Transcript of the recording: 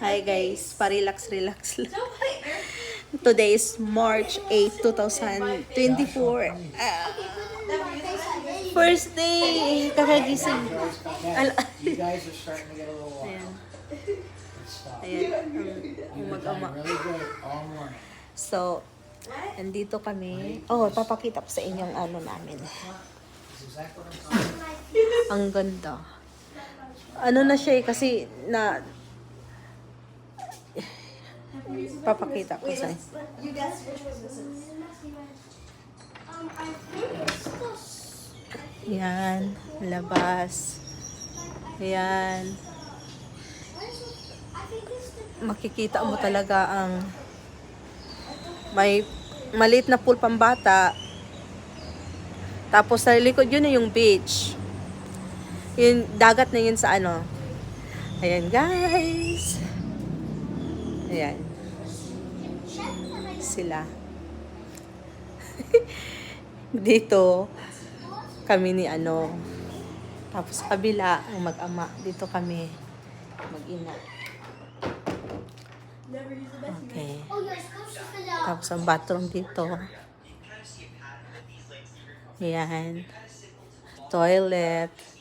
Hi guys, pa-relax, relax lang. Today is March 8, 2024. Ah, first day, kakagising. You guys are starting to get a little wild. Ayan, Stop. ayan, ang You've been mag-ama. playing really good all morning. So, andito kami. Oh, papakita ko sa inyo ang ano namin. Ang ganda. Ano na siya eh, kasi na... Papakita ko sa inyo. You guess which was this is. Um, I think it's this. Yan, labas. Yan. Makikita mo talaga ang may maliit na pool pambata. Tapos sa likod yun yung beach. Yung dagat na yun sa ano. Ayan guys. Ayan. Sila. Dito kami ni ano. Tapos kabila ang mag-ama. Dito kami mag-ina. Okay. Tapos ang bathroom dito. Yan. Toilet.